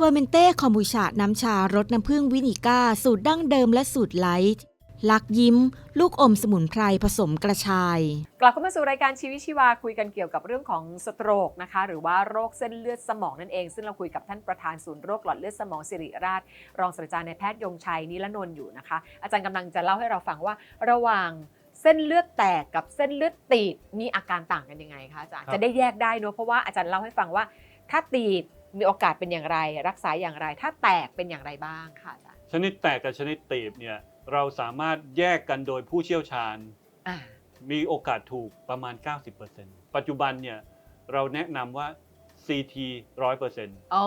เฟอร์เมนเต้คอมบูชา น้ำชารสน้ำผึ้งวินิก้า สูตรดั้งเดิมและสูตรไลท์ลักยิ้ม ลูกอมสมุนไพรผสมกระชาย กลับเข้ามาสู่รายการชีวิตชีวาคุยกันเกี่ยวกับเรื่องของสโตรกนะคะ หรือว่าโรคเส้นเลือดสมองนั่นเอง ซึ่งเราคุยกับท่านประธานศูนย์โรคหลอดเลือดสมองสิริราช รองศาสตราจารย์นายแพทย์ยงชัยนิรนนท์อยู่นะคะ อาจารย์กำลังจะเล่าให้เราฟังว่า ระหว่างเส้นเลือดแตกกับเส้นเลือดตีบมีอาการต่างกันยังไงคะอาจารย์จะได้แยกได้เนอะเพราะว่าอาจารย์เล่าให้ฟังว่า ถ้าตีบ มีโอกาสเป็นอย่างไร รักษาอย่างไร ถ้าแตกเป็นอย่างไรบ้างค่ะอาจารย์ชนิดแตกกับชนิดตีบเนี่ยเราสามารถแยกกันโดยผู้เชี่ยวชาญ อ่ามีโอกาสถูกประมาณ 90%ปัจจุบันเนี่ยเราแนะนำว่า CT 100%อ๋อ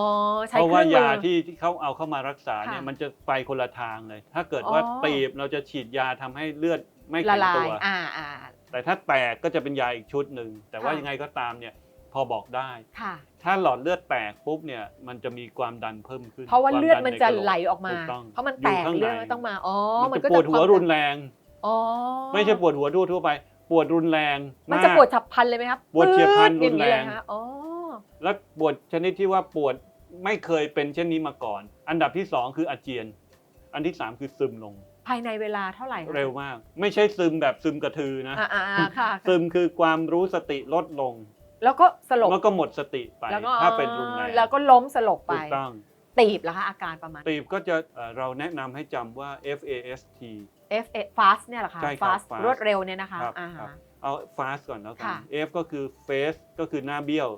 ใช้เพราะเคว่ารื่องมืยาอที่ที่เขาเอาเข้ามารักษาเนี่ยค่ะมันจะไปคนละทางเลย ถ้าเกิดว่าอ๋อ ตีบเราจะฉีดยาทำให้เลือดไม่ละแข็งลาตัยว อ่าอ่า แต่ถ้าแตกก็จะเป็นยาอีกชุดหนึ่งแต่ว่าค่ะ ยังไงก็ตามเนี่ยพอบอกได้ ค่ะ ถ้าหลอดเลือดแตกปุ๊บเนี่ยมันจะมีความดันเพิ่มขึ้นเพราะว่าคเลือดดัมันจะใกรกไหลออกมาถูกต้องเพราะมันยู่แตกข้างเลือดในมันต้องมาอ๋อมันก็จะปวดหัวความรุนแรงอ๋อไม่ใช่ปวดหัวทั่วๆไป ปวดรุนแรงมันมากจะปวดฉับพลันเลยไหมครับปวดเฉียบพลันปื๊ดอย่างรุนแรงเลยคะอ๋อและปวดชนิดที่ว่าปวดไม่เคยเป็นเช่นนี้มาก่อน อันดับที่สองคืออาเจียน อันที่สามคือซึมลง ภายในเวลาเท่าไหร่คะเร็วมาก ไม่ใช่ซึมแบบซึมกระทือนะอ่าอ่าอ่าค่ะซึมคือความรู้สติลดลง แล้วก็สลบแล้วก็หมดสติไปแล้วก็ถ้าเป็นรุนแรงแล้วก็ล้มสลบไปถูกต้องตีบแล้วคะอาการประมาณตีบก็จะเอ่อเราแนะนำให้จำว่า FAST F A fast เนี่ยเหรอคะใช่ครับ fast fast รวดเร็วเนี่ยนะคะครับอ่าครัฮะบเอา fast ก่อนแล้วกันค่ะ F ก็คือ face ก็คือหน้าเบี้ยว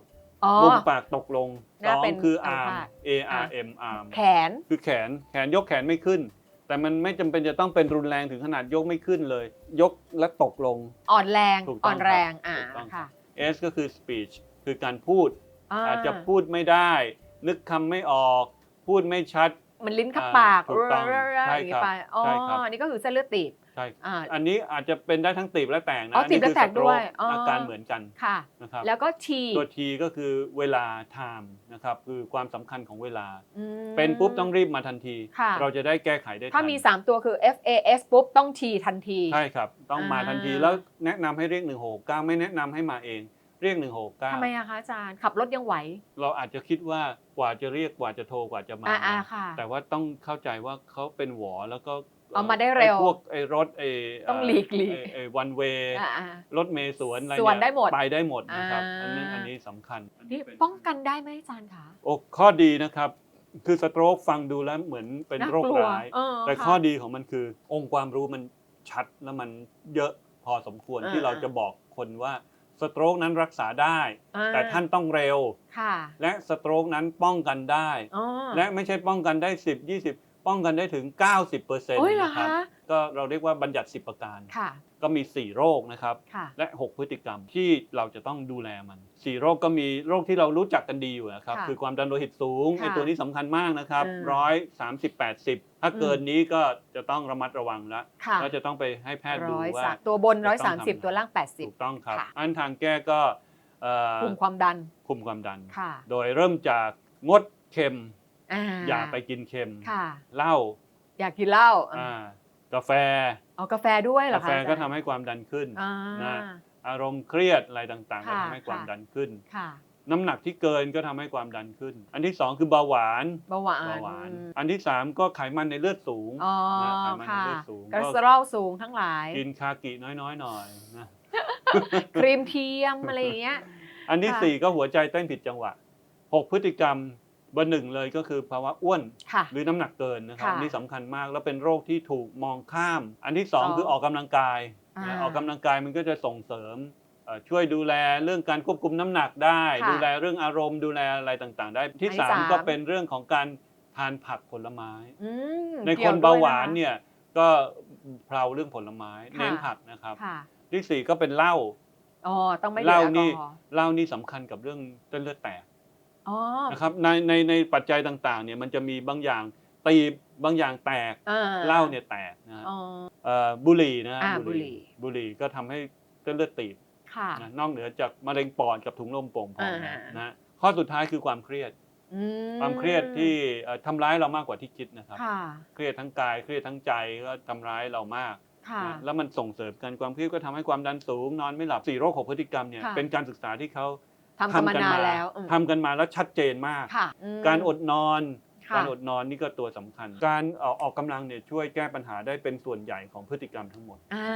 อ๋อมุมปากตกลงหน้าสองเป็นคืออัม arm พาต A R M arm แขนคือแขนแขนยกแขนไม่ขึ้น แต่มันไม่จำเป็นจะต้องเป็นรุนแรงถึงขนาดยกไม่ขึ้นเลย ยกและตกลง อ่อนแรงถูกต้องอ่อนแรงครับอ่าถูกต้องค่ะ S ก็คือ speech คือการพูดอ่าอาจจะพูดไม่ได้ นึกคำไม่ออก พูดไม่ชัด มันลิ้นขับอ่าปากถูกต้องเรื่อยๆใช่อย่างนี้ครับไปอ๋อใช่ครับนี่ก็คือเส้นเลือดตีบ ใช่อ่า อันนี้อาจจะเป็นได้ทั้งตีบและแตกนะอ๋อตีบและแตกด้วยอันนี้คืออ๋อ stroke อาการเหมือนกันค่ะ นะครับแล้วก็ทีตัว T ก็คือเวลา time นะครับคือความสำคัญของเวลา อืม เป็นปุ๊บต้องรีบมาทันที ค่ะ เราจะได้แก้ไขได้ถ้าทันมี 3 ตัวคือ F A S ปุ๊บต้อง T ทันที ใช่ครับ ต้องมาอ่าทันทีแล้วแนะนำให้เรียก169ไม่แนะนำให้มาเอง เรียกทำไมอะคะอาจารย์ขับรถยังไหว169เราอาจจะคิดว่ากว่าจะเรียกกว่าจะโทรกว่าจะมา อ่าอ่าค่ะ แต่ว่าต้องเข้าใจว่าเขาเป็นหวอแล้วก็เอามาได้เร็วไอ้พวกไอ้รถไอ้ต้องหลีกหลีกไอ้วันเวย์อ่าอ่า รถเมย์สวนอะไรสวนเยได้หมดไปได้หมดนะครับอ่าอันนี้อันนี้สำคัญนี่เป็ป้องกันได้ไหมอาจารย์คะโอ้ข้อดีนะครับ คือสโตรกฟังดูแล้วเหมือนเป็นน่าโรคกลัวร้ายเออแต่ค่ะข้อดีของมันคือองค์ความรู้มันชัดแล้วมันเยอะพอสมควรอ่าที่เราจะบอกคนว่า สโตรกนั้นรักษาได้ อ่แต่ท่านต้องเร็ว ค่ะและสโตรกนั้นป้องกันได้ อ๋อและไม่ใช่ป้องกันได้ 10 20 ป้องกันได้ถึง 90%โอ้ยเหรอนะครับคะ ก็เราเรียกว่าบัญญัติ 10 ประการ ค่ะ ก็มี 4 โรคนะครับ ค่ะ และ 6 พฤติกรรมที่เราจะต้องดูแลมัน 4 โรคก็มีโรคที่เรารู้จักกันดีอยู่นะครับ ค่ะคือความดันโลหิตสูงค่ะไอ้ตัวนี้สำคัญมากนะครับอืมร้อยสามสิบแปดสิบถ้าเกินอืมนี้ก็จะต้องระมัดระวังแล้วค่ะ ก็จะต้องไปให้แพทย์ดูร้อยว่า สามตัวบนจะร้อยต้สาอมงสิบทำ ตัวล่างแปดสิบ ถูกต้องครับ ค่ะ อันทางแก้ก็เอ่อคุมความดัน คุมความดัน ค่ะโดยเริ่มจากงดเค็มอ่าอย่าไปกินเค็มค่ะ เหล้า อยากกินเหล้า อ่า กาแฟเอากาแฟด้วยเหรอกาคะแฟก็อาจารย์ทำให้ความดันขึ้น อ่า นะ อารมณ์เครียดอะไรต่างๆ ก็ค่ะทำให้ความค่ะ ดันขึ้น ค่ะน้ำหนักที่เกินก็ทำให้ความดันขึ้น อันที่สองคือเบาหวานเบาหวานเบาหวานอืมอันที่สามก็ไขมันในเลือดสูง อ๋อนะไขมันในค่ะเลือดสูง คอเลก็สเตอรอลสูงทั้งหลาย กินคากิน้อยๆหน่อยนะครีมเทียมอะไรอย่างเงี้ย อันที่ค่ะ สี่ก็หัวใจเต้นผิดจังหวะหกพฤติกรรม เบอร์หนึ่งเลยก็คือภาวะอ้วน ค่ะหรือน้ำหนักเกินนะครับค่ะอันนี่สำคัญมากแล้วเป็นโรคที่ถูกมองข้าม อันที่สองสองคือออกกำลังกายอ่านะออกกำลังกายมันก็จะส่งเสริมเอ่อช่วยดูแลเรื่องการควบคุมน้ำหนักได้ ค่ะดูแลเรื่องอารมณ์ดูแลอะไรต่างๆ ได้ที่อันที่สามสามก็เป็นเรื่องของการทานผักผลไม้ อืมในกี่คยนด้เบาวยะะหวานเนี่ยก็เพลาเรื่องผลไม้ค่ะ เน้นผักนะครับค่ะที่สี่ก็เป็นเหล้า อ๋อต้องไม่เหล้าดื่มแอลกอนี่ฮอล์ เหล้านี่สำคัญกับเรื่องเส้นเลือดแตก อ๋อนะครับในในในปัจจัยต่างๆเนี่ยมันจะมีบางอย่างตีบบางอย่างแตกอ่เหล้าเนี่ยแตกนะฮะอ๋อ เอ่อบุหรี่นะฮะอ่าบุหรี่ บุหรี่ก็ทำให้เส้นเลือดตีบค่ะ นะนอกเหนือจากมะเร็งปอดกับถุงลมโป่งพองอ่า นะฮะข้อสุดท้ายคือความเครียด อืความเครียดที่เอ่อทำร้ายเรามากกว่าที่คิดนะครับ ค่ะเครียดทั้งกายเครียดทั้งใจก็ทำร้ายเรามากค่ะ นะแล้วมันส่งเสริมกันความเครียดก็ทำให้ความดันสูง นอนไม่หลับสี่โรคหกพฤติกรรมเนี่ยค่ะ เป็นการศึกษาที่เขา ทำกันมานานแล้วอืมทำกันมาแล้วชัดเจนมากค่ะอืมการอดนอนค่ะ การอดนอนนี่ก็ตัวสำคัญ การออกออกกำลังเนี่ยช่วยแก้ปัญหาได้เป็นส่วนใหญ่ของพฤติกรรมทั้งหมดอ้า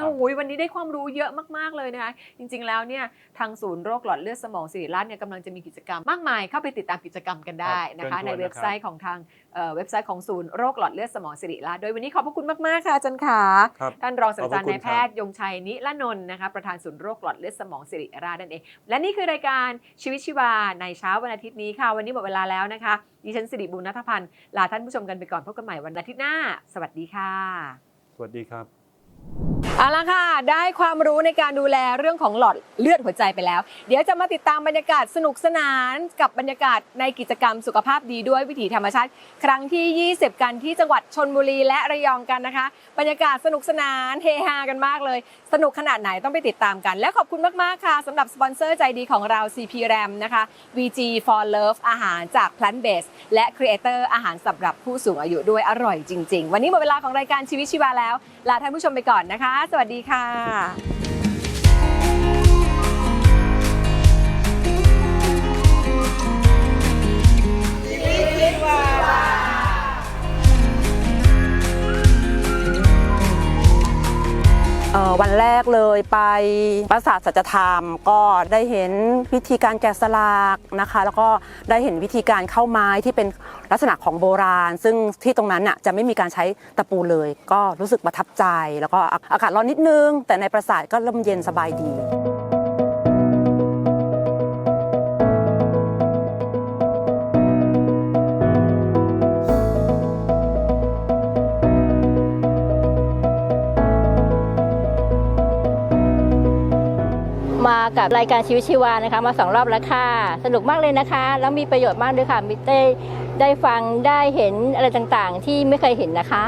ครัวบโอ้ยวันนี้ได้ความรู้เยอะมากๆเลยนะคะจริงๆแล้วเนี่ยทางศูนย์โรคหลอดเลือดสมองสิริราชเนี่ยกำลังจะมีกิจกรรมมากมายเข้าไปติดตามกิจกรรมกันได้นะคะ ในเว็บไซต์ของทางเอ่อเว็บไซต์ของศูนย์โรคหลอดเลือดสมองสิริราชโดยวันนี้ขอบพระคุณมากๆค่ะอาจารย์ขาครับท่านรองศาสตราจารย์ขอบพระคุนายณแพทย์ยงชัยนิรนนท์นะคะประธานศูนย์โรคหลอดเลือดสมองสิริราชนั่นเองและนี่คือรายการชีวิตชีวาในเช้าวันอาทิตย์นี้ค่ะ วันนี้หมดเวลาแล้วนะคะ ดิฉันสิริบุญนัทพันธ์ลาท่านผู้ชมกันไปก่อนพบกันใหม่วันอาทิตย์หน้า สวัสดีค่ะ สวัสดีครับ เอาละค่ะ ได้ความรู้ในการดูแลเรื่องของหลอดเลือดหัวใจไปแล้ว เดี๋ยวจะมาติดตามบรรยากาศสนุกสนานกับบรรยากาศในกิจกรรมสุขภาพดีด้วยวิถีธรรมชาติ ครั้งที่ 20 กันที่จังหวัดชนบุรีและระยองกันนะคะ บรรยากาศสนุกสนานเฮฮากันมากเลย สนุกขนาดไหนต้องไปติดตามกัน และขอบคุณมากๆค่ะสำหรับสปอนเซอร์ใจดีของเรา CP RAM นะคะ VG for Love อาหารจาก Plant Based และ Creator อาหารสำหรับผู้สูงอายุด้วยอร่อยจริง ๆ วันนี้หมดเวลาของรายการชีวิตชีวาแล้วลาท่านผู้ชมไปก่อนนะคะสวัสดีค่ะเวันแรกเลยไปปราสาทสัจธรรม ก็ได้เห็นวิธีการแกะสลักนะคะ แล้วก็ได้เห็นวิธีการเข้าไม้ที่เป็นลักษณะของโบราณ ซึ่งที่ตรงนั้นน่ะจะไม่มีการใช้ตะปูเลย ก็รู้สึกประทับใจ แล้วก็อากาศร้อนนิดนึง แต่ในปราสาทก็ร่มเย็นสบายดี กับรายการชีวิตชีวานะคะ มาสองรอบแล้วค่ะ สนุกมากเลยนะคะ แล้วมีประโยชน์มากด้วยค่ะมิได้ได้ฟังได้เห็นอะไรต่างๆ ที่ไม่เคยเห็นนะคะ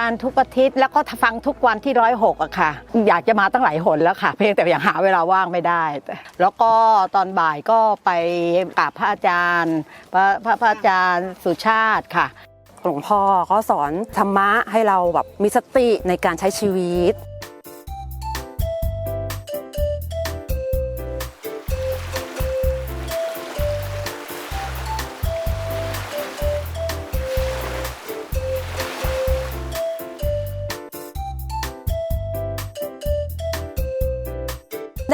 การทุกอาทิตย์แล้วก็ฟังทุกวันที่ร้อยหกอะค่ะ อยากจะมาตั้งหลายหนแล้วค่ะ เพียงแต่ยังหาเวลาว่างไม่ได้ แล้วก็ตอนบ่ายก็ไปกราบพระอาจารย์ พระพระพระอาจารย์สุชาติค่ะ หลวงพ่อก็สอนธรรมะให้เราแบบมีสติในการใช้ชีวิต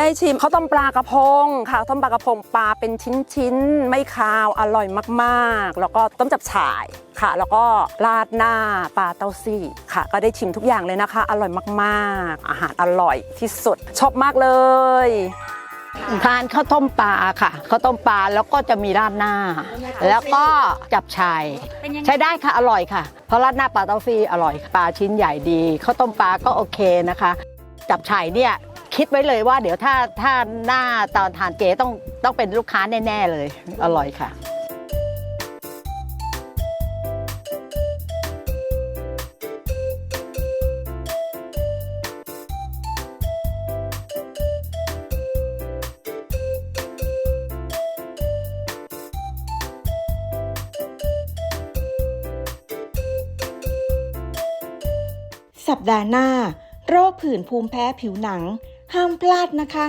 ได้ชิมข้าวต้มปลากระพงค่ะข้าวต้มปลากระพงปลาเป็นชิ้นๆ ไม่คาวอร่อยมากๆ แล้วก็ต้มจับฉ่ายค่ะ แล้วก็ราดหน้าปลาเต้าซี่ค่ะ ก็ได้ชิมทุกอย่างเลยนะคะ อร่อยมากๆ อาหารอร่อยที่สุด ชอบมากเลยทานข้าวต้มปลาค่ะข้าวต้มปลาแล้วก็จะมีราดหน้า แล้วก็จับชายใช้ได้ค่ะอร่อยค่ะ เพราะราดหน้าปลาเต้าฟี่อร่อยปลาชิ้นใหญ่ดีข้าวต้มปลาก็โอเคนะคะ จับฉ่ายเนี่ย คิดไว้เลยว่าเดี๋ยวถ้าถ้าหน้าตอนทานเจต้องต้องเป็นลูกค้าแน่ ๆ เลย อร่อยค่ะสัปดาห์หน้า โรคผื่นภูมิแพ้ผิวหนัง ห้ามพลาดนะคะ